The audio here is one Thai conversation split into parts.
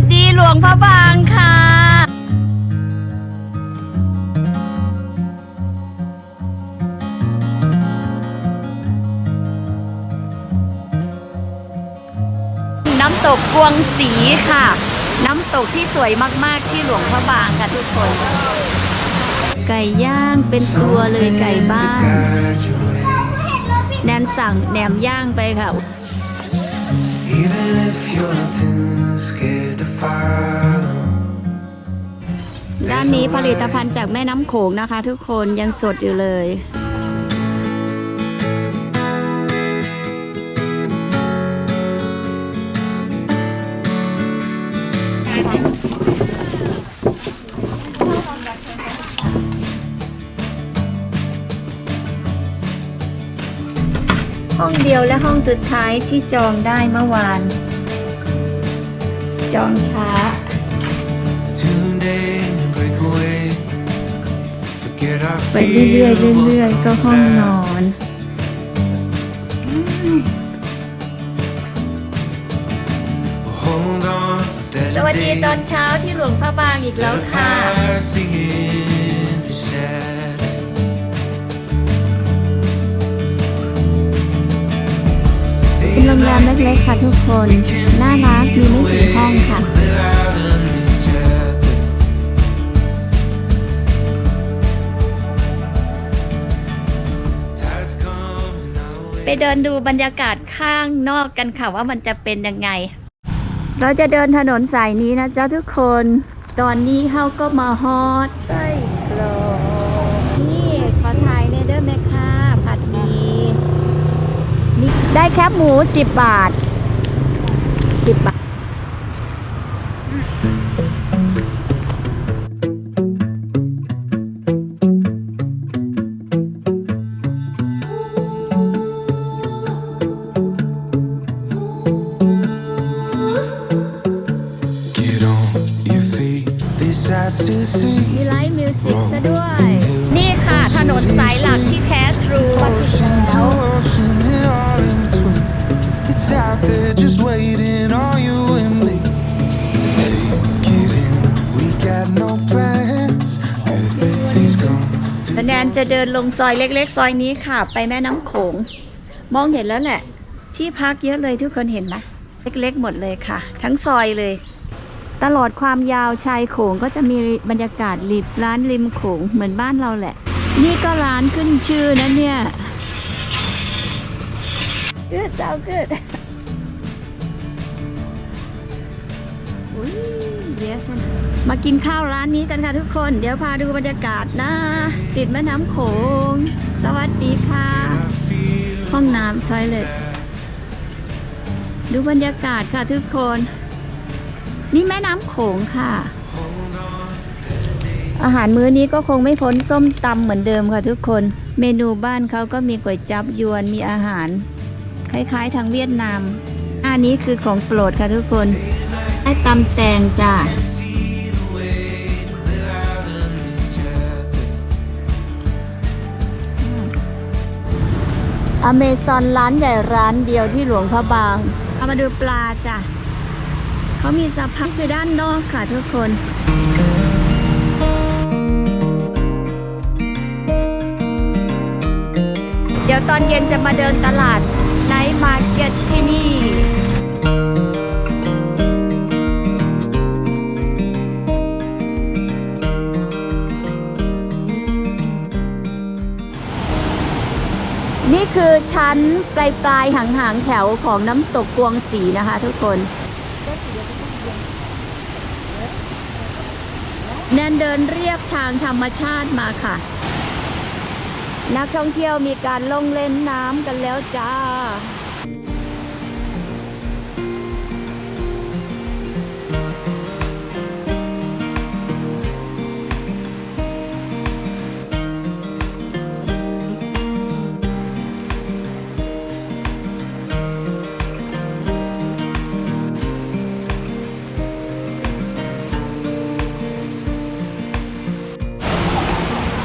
วัสดีหลวงพระบางค่ะ น้ำตกกวงศรีค่ะ น้ำตกที่สวยมากๆที่หลวงพระบางค่ะทุกคน ไก่ย่างเป็นตัวเลยไก่บ้านแนนสั่งแหนมย่างไปค่ะ ด้านนี้ผลิตภัณฑ์จากแม่น้ำโขงนะคะ ทุกคนยังสดอยู่เลย ห้องเดียวและห้องสุดท้ายที่จองได้เมื่อวาน จองช้า Today ไปเรื่อยๆเรื่อยๆก็ห้องนอนสวัสดีตอนเช้าที่หลวงพระบางอีกแล้วค่ะ โรงแรมเล็กๆค่ะทุกคน น่ารักมีไม่กี่ห้องค่ะ Without a new chapter. Tides come and our way. ไปเดินดูบรรยากาศข้างนอกกันค่ะว่ามันจะเป็นยังไง เราจะเดินถนนสายนี้นะจ๊ะทุกคน ตอนนี้เขาก็มาฮอตใต้กรองนี่ขอถ่ายในเด้อแม่ค่ะ ผัดหมีนี่ ได้แคบหมูสิบบาทสิบบาท Get on your feet. These sights to see. มีไลฟ์มิวสิกซะด้วย นี่ค่ะ ถนนสายหลักที่แท้ทรูมาถึง Ocean แล้ to ว It's out there just waiting on you and me. Take it in. We got no plans. Good things come แนนจะเดินลงซอยเล็ก ๆ ซอยนี้ค่ะ ไปแม่น้ำโขง มองเห็นแล้วแหละ ที่พักเยอะเลยทุกคนเห็นไหมเล็กๆหมดเลยค่ะ ทั้งซอยเลย ตลอดความยาวชายโขงก็จะมีบรรยากาศริมร้านริมโขงเหมือนบ้านเราแหละ นี่ก็ร้านขึ้นชื่อนะเนี่ย good so good yes มากินข้าวร้านนี้กันค่ะทุกคน เดี๋ยวพาดูบรรยากาศนะ ติดแม่น้ำโขง สวัสดีค่ะ ห้องน้ำ toilet ดูบรรยากาศค่ะทุกคน นี่แม่น้ำโขงค่ะ อาหารมื้อนี้ก็คงไม่พ้นส้มตำเหมือนเดิมค่ะทุกคน เมนูบ้านเขาก็มีก๋วยจับยวน มีอาหาร คล้ายๆทางเวียดนาม อันนี้คือของโปรดค่ะทุกคน อ้ตำแตงจ้าอเมซอนร้านใหญ่ร้านเดียวที่หลวงพระบาง เอามาดูปลาจ้ะเขามีสะพานคือด้านนอกค่ะทุกคนเดี๋ยวตอนเย็นจะมาเดินตลาดไนท์มาร์เก็ต ชั้นปลายปลายๆหางหางๆแถวของน้ำตกกวงสีนะคะทุกคนแนนเดินเรียบทางธรรมชาติมาค่ะ นักท่องเที่ยวมีการลงเล่นน้ำกันแล้วจ้า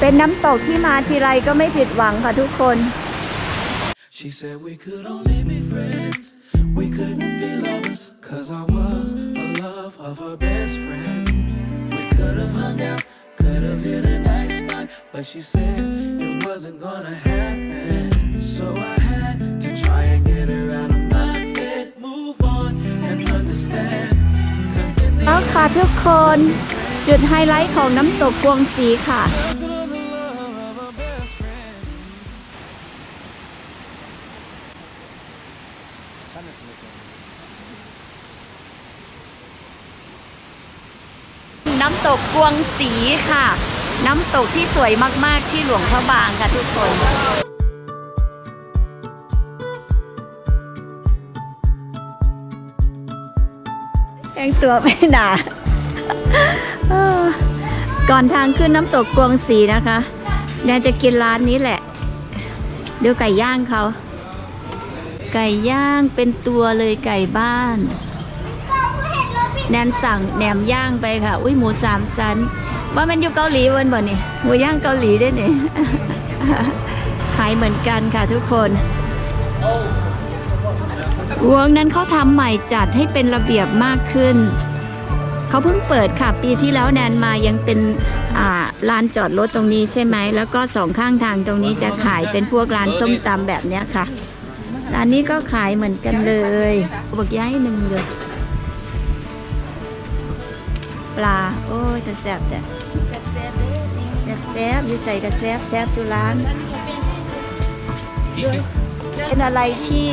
เป็นน้ำตกที่มาทีไรก็ไม่ผิดหวังค่ะทุกคน She said we could only be friends. We couldn't be lovers. Cause I was a love, a of her best friend. We could have hung out, could have hit a nice spot, but she said it wasn't gonna happen. So I had to try and get her out of my head, move on and understand. Cause in the แล้วค่ะทุกคน จุดไฮไลท์ของน้ำตกกวงสีค่ะ น้ำตกกวงสีค่ะ น้ำตกที่สวยมากๆที่หลวงพระบางค่ะทุกคนแต่งตัวไม่หนาก่อนทางขึ้นน้ำตกกวงสีนะคะแนนจะกินร้านนี้แหละดูไก่ย่างเขา ไก่ย่างเป็นตัวเลยไก่บ้าน แนนสั่งแหนมย่างไปค่ะ อุ้ยหมูสามชั้น ว่ามันอยู่เกาหลีวันบ่นี่หมูย่างเกาหลีด้วยนี่ขายเหมือนกันค่ะทุกคนวงนั้นเขาทำใหม่จัดให้เป็นระเบียบมากขึ้น เขาเพิ่งเปิดค่ะ ปีที่แล้วแนนมายังเป็นอ่าลานจอดรถตรงนี้ใช่ไหม แล้วก็สองข้างทางตรงนี้จะขายเป็นพวกร้านส้มตำแบบเนี้ยค่ะ ร้านนี้ก็ขายเหมือนกันเลยบอกย้ายหนึ่งเลย ลา โอ้ยจะแซ่บจ้ะแซ่บแซ่บแซ่บแซ่บอยู่ใส่กระแซ่บแซ่บสุร้านเป็นอะไรที่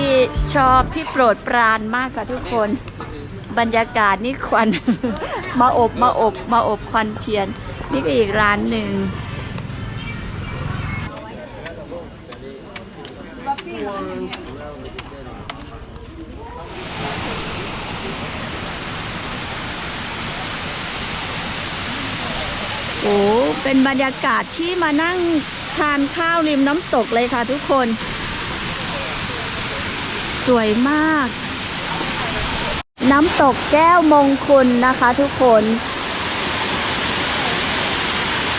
ชอบที่โปรดปรานมากค่ะทุกคน บรรยากาศนี่ควัน มาอบมาอบมาอบควันเทียน นี่ก็อีกร้านหนึ่ง โอ้ เป็นบรรยากาศที่มานั่งทานข้าวริมน้ำตกเลยค่ะทุกคน สวยมาก น้ำตกแก้วมงคลนะคะทุกคน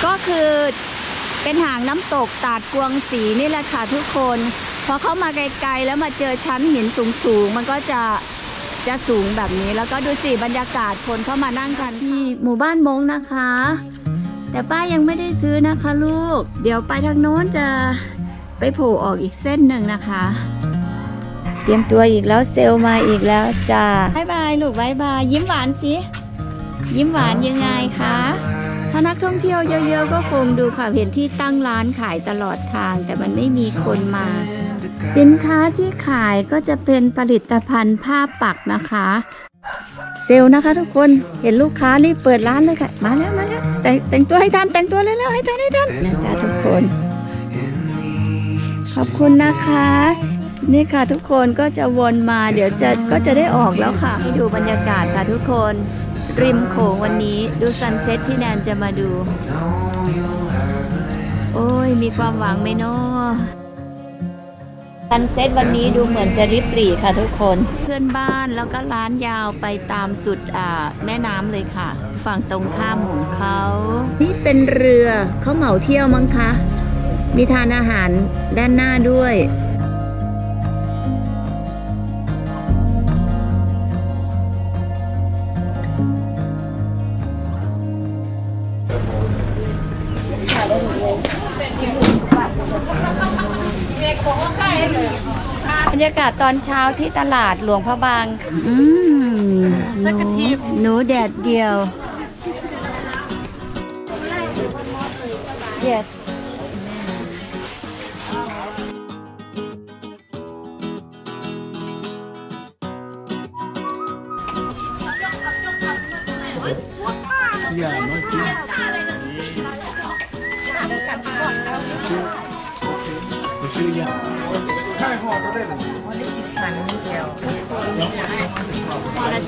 ก็คือเป็นหางน้ำตกตาดกวงสีนี่แหละค่ะทุกคนพอเข้ามาไกลๆแล้วมาเจอชั้นหินสูงๆ มันก็จะจะสูงแบบนี้ แล้วก็ดูสิบรรยากาศคนเข้ามานั่งกันที่หมู่บ้านมงนะคะ แต่ป้ายังไม่ได้ซื้อนะคะลูก เดี๋ยวไปทางโน้นจะไปโผล่ออกอีกเส้นหนึ่งนะคะ เตรียมตัวอีกแล้วเซลลมาอีกแล้วจ้าบายบายลูกบายบายยิ้มหวานสิยิ้มหวานยังไงคะถ้านักท่องเที่ยวเยอะๆก็คงดูค่ะเห็นที่ตั้งร้านขายตลอดทาง แต่มันไม่มีคนมา สินค้าที่ขายก็จะเป็นผลิตภัณฑ์ผ้าปักนะคะ เซลล์นะคะทุกคนเห็นลูกค้ารีบเปิดร้านเลยค่ะ มาแล้วมาแล้ว แต่งแต่งตัวให้ทันแต่งตัวเร็วๆให้ทันให้ทันนะจ๊ะทุกคน ขอบคุณนะคะ นี่ค่ะทุกคนก็จะวนมาเดี๋ยวจะก็จะได้ออกแล้วค่ะให้ดูบรรยากาศค่ะทุกคน ริมโขงวันนี้ดูซันเซ็ตที่แนนจะมาดู โอ้ยมีความหวังไหมเนาะ ซันเซ็ตวันนี้ดูเหมือนจะริบหรี่ค่ะทุกคน เพื่อนบ้านแล้วก็ร้านยาวไปตามสุดอ่าแม่น้ำเลยค่ะ ฝั่งตรงข้ามของเขา นี่เป็นเรือเขาเหมาเที่ยวมั้งคะ มีทานอาหารด้านหน้าด้วย ยากาศตอนเช้าที่ตลาดหลวงพระบาง อืมหนูหนูแดดเดียว yes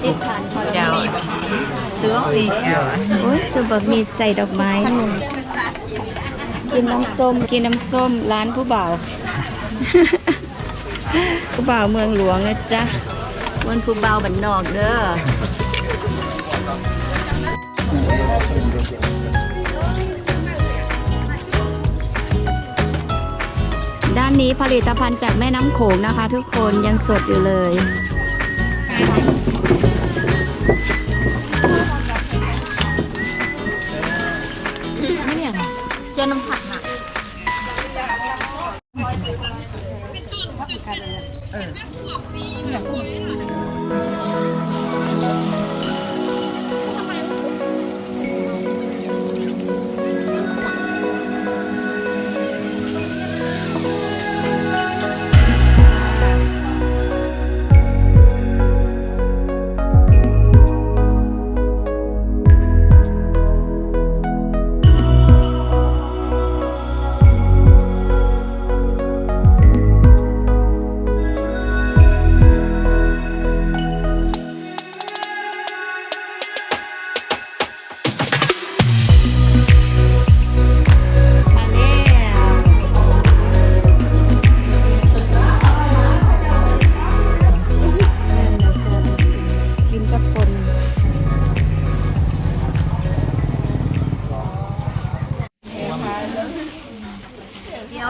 สิบพันพอแล้วซื้ออีกโอ้ยสุบะมีใส่ดอกไม้หนึ่งกินน้ำส้มกินน้ำส้มร้านผู้บ่าวผู้บ่าวเมืองหลวงนะจ๊ะวันผู้บ่าวบันนอกเด้อด้านนี้ผลิตภัณฑ์จากแม่น้ำโขงนะคะ ทุกคนยังสดอยู่เลย จ้าน้ำ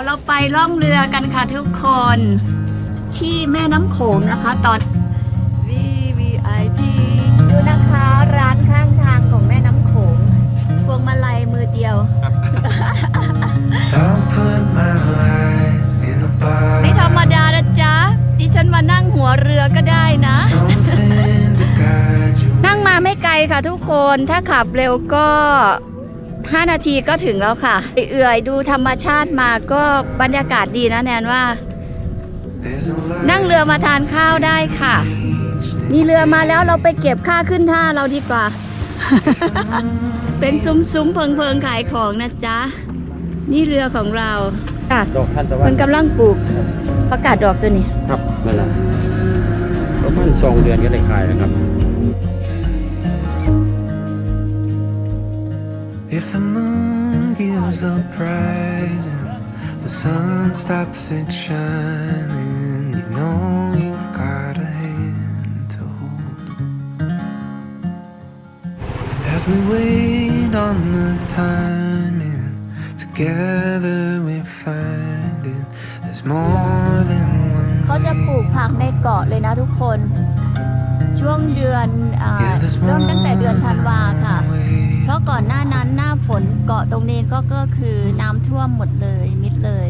ยวเราไปล่องเรือกันค่ะทุกคนที่แม่น้ำโขงนะคะ ตอน VVIP ดูนะคะร้านข้างทางของแม่น้ำโขงพวงมาลัยมือเดียว I'll put my life in a ไม่ธรรม box. ดานะจ๊ะ ดิฉันมานั่งหัวเรือก็ได้นะ Something to guide you. นั่งมาไม่ไกลค่ะทุกคนถ้าขับเร็วก็ 5 นาทีก็ถึงแล้วค่ะ เอื่อยๆดูธรรมชาติมาก็บรรยากาศดีนะแนนว่า There's a light นั่งเรือมาทานข้าวได้ค่ะนี่เรือมาแล้วเราไปเก็บค่าขึ้นท่าเราดีกว่า เป็นซุ้มๆเพิงๆขายของนะจ๊ะ นี่เรือของเราค่ะดอกทานตะวัมันนกำลังปลูกประกาศดอกตัวนี้ ครับนั่นแหละประมาณสองเดือนก็ได้ขายแล้วครับ If the moon gives up rising, the sun stops it shining. You know you've got a hand to hold. As we wait on the timing, together we're finding there's more than one. เขาจะปลูกผักในเกาะเลยนะทุกคน ช่วงเดือนอา Yeah, there's เริ่มตั้งแต่เดือนธันวาค่ะ way เพ ราะก่อนหน้านั้นหน้าฝนเกาะตรงนี้ก็ก็คือน้ำท่วมหมดเลยมิดเลย